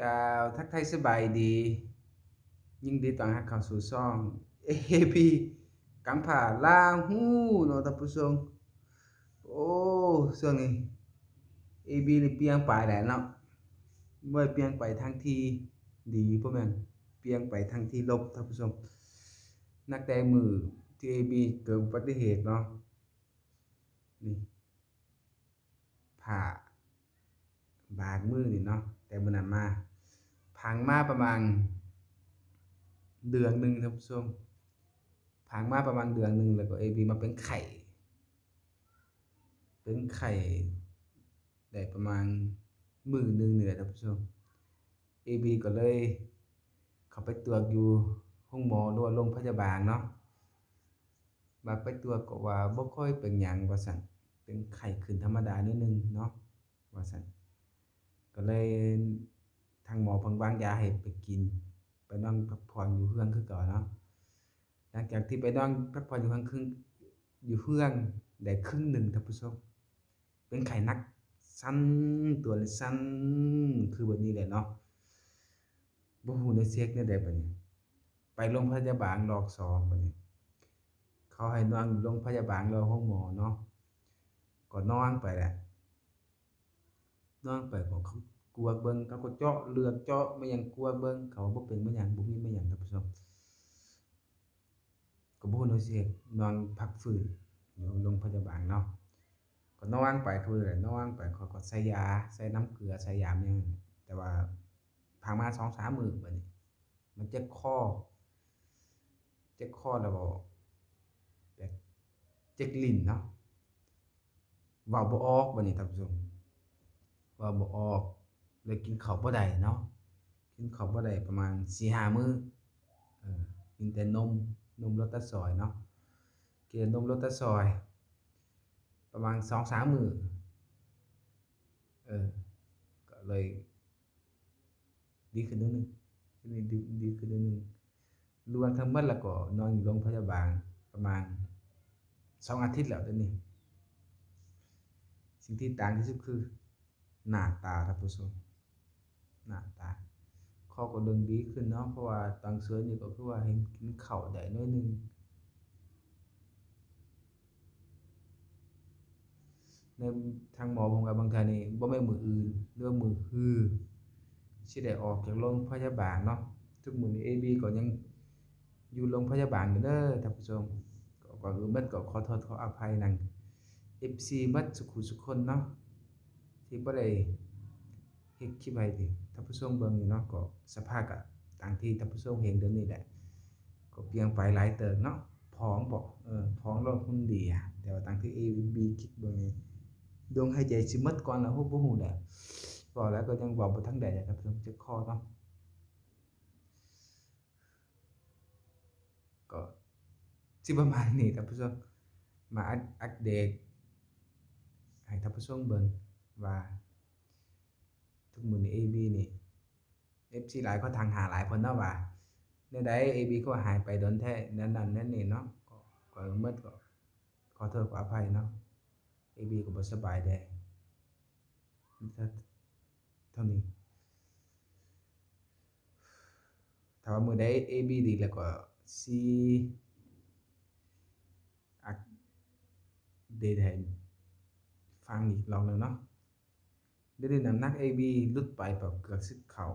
กล่าวทักทายสบายดี ยินดีต้อนรับเข้าสู่ช่อง AP กังผ่าลาฮู้เนาะท่านผู้ชมโอ้ช่วงนี้ AB นี่เปียนไปแล้วเนาะบ่ได้เปียนไปทางที่ดีบ่แม่นเปียนไปทางที่ลบท่านผู้ชม นักแต่มือที่ AB เกิดอุบัติเหตุเนาะนี่ผ่าบากมือนี่เนาะแต่มื้อนั้นมา พังมาประมาณ เดือนหนึ่งท่านผู้ชมพังมาประมาณเดือนหนึ่งแล้วก็ AB มาเป็นไข้เป็นไข้ได้ประมาณมื้อหนึ่งนี่แหละท่านผู้ชม AB ก็เลย เขาไปตรวจอยู่ห้องหมอหรือว่าโรงพยาบาลเนาะว่าไปตรวจก็ว่าบ่ค่อยเป็นหยังว่าซั่นเป็นไข้ขึ้นธรรมดานิดหนึ่งเนาะว่าซั่นก็เลย มอเพิ่นวางยาให้ไปกิน ไปนอนพักผ่อนอยู่เรือนคือเก่าเนาะหลังจากที่ไปนอนพักผ่อนอยู่เรือนครึ่งอยู่เรือนได้ครึ่งหนึ่งท่านผู้ชมเป็นไข้นักสั่นตัวสั่นคือแบบนี้แหละเนาะบ่ฮู้ได้เช็กแนวใดบัดนี้ไปโรงพยาบาลรอบสองบัดนี้เขาให้นอนโรงพยาบาลรอห้องหมอเนาะก็นอนไปแหละนอนไปก็เขา กวเบิ่งเขาก็เจาะเลือดเจาะไมาหยังกลัวเบิ่งเขาบ่เป็นไมาหยังบ่มีไมาหยังท่านผู้ชมก็บ่ฮู้แนวสิเฮ็ดนอนพักฟื้นอยู่โรงพยาบาลเนาะก็นอนไปคือได้นอนไปเขาก็ใส่ยาใส่น้ำเกลือใส่ยามาหยังแต่ว่าผ่านมา2-3มื้อบัดนี้มันเจ็บคอเจ็บคอแล้วก็แบบเจ็บลิ้นเนาะเว้าบ่ออกบัดนี้ท่านผู้ชมว้าบ่ออก เลยกินข้าวบ่ได้เนาะกินข้าวบ่ได้ประมาณ4-5มื้อเออกินแต่นมนมรสตะซอยเนาะกินนมรสตะซอย ประมาณ2-3มื้อเออก็เลยดีขึ้นนิดหนึ่งทีนี้ดีดีขึ้นนิดหนึ่งรวมทั้งหมดแล้วก็นอนอยู่โรงพยาบาลประมาณ2อาทิตย์แล้วเดี๋ยวนี้สิ่งที่ต่างที่สุดคือ หน้าตาท่านผู้ชม หน้าตาข้อก็เริ่มดีขึ้นเนาะเพราะว่าตอนเช้านี่ก็คือว่าเห็นกินข้าได้หน่อยหนึ่งในทางหมอเพิ่นบางเทื่อนี่บ่แม่มืออื่นหรือว่ามื้อฮื้อสิได้ออกจากโรงพยาบาลเนาะทุกมือนี้ AB ก็ยังอยู่โรงพยาบาลอยู่เด้อท่านผู้ชมก็ก่อนอื่นเบิดก็ขอโทษขออภัยนำ FC เบิดสุขุสุขคนเนาะที่บ่ได้ เฮ็ดคลิปให้ท่านผู้ชมเบิ่งนี่เนาะก็สภาพก็ตามที่ท่านผู้ชมเห็นเดี๋ยวนี้แหละก็เปลี่ยนไปหลายเติบเนาะผอ มบ่เออผอมลงหุ่นดีอะแต่ว่าตามที่ AB คิดเบิ่งนี่ลมหายใจสิหมดก่อนแล้วบ่บ่ฮู้แหลาแล้วก็ยังเว้าบ่ทันได้ท่านผู้ชมเจ็บคอเนาะก็สิประมาณนี้ท่านผู้ชมมาอัปอัปเดตให้ท่านผู้ชมเบิ่งว่าทุกมื้อนี้ AB นี่ FC หลายเขาทักหาหลายเพิ่นเนาะว่าแนใด AB คือว่าหายไปโดนแท้แนวนั้นแนวนี้เนาะก็ก่อนอื่นเบิดก็ขอโทษขออภัยเนาะ AB ก็บ่สบายแด้มีเท่าเท่านี้ถ้าว่ามือใด AB ดีแล้วก็สิอัปเดตให้ฟังอีกรอบหนึ่งเนาะ เดี๋ยวนี้น้ำหนัก AB ลุดไปแบบเกือบสิเข้า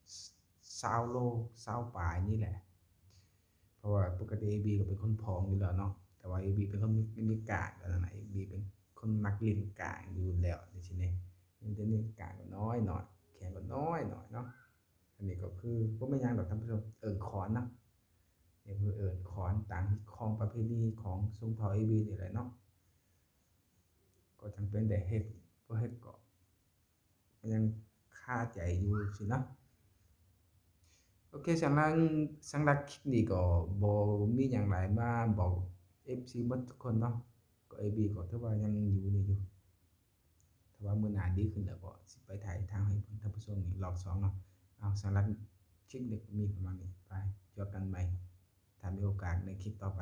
20โล20ปลายนี่แหละ เพราะว่าปกติ AB ก็เป็นคนผอมอยู่แล้วเนาะแต่ว่า AB เป็นคนมีมีกากแล้วนะ AB เป็นคนมักเล่นกากอยู่แล้วจังซี้แหน่เดี๋ยวนี้กากก็น้อยหน่อยแขนก็น้อยหน่อยเนาะอันนี้ก็คือบ่แม่ยังดอกท่านผู้ชมเอิ้นขอนเนาะนี่คือเอิ้นขอนตามของประเพณีของชนเผ่า AB นี่แหละเนาะก็จำเป็นได้เฮ็ด บ่เฮ็ดก็ก็ยังคาใจอยู่ซี้เนะโอเคสำหรับสำหรับคลิปนี้ก็บ่มีหยังหลายมาบอก FC เบิดทุกคนเนาะก็ AB ก็ถือว่ายังอยู่นี่อยู่ถ้าว่ามื้อหนาดีขึ้นแล้วก็สิไปถ่ายทำให้เพิ่นท่านผู้ชมอีกรอบสองเนาะเอาสำหรับคลิปนี้ก็มีประมาณนี้ไปเจอกันใหม่ถ้ามีโอกาสในคลิปต่อไป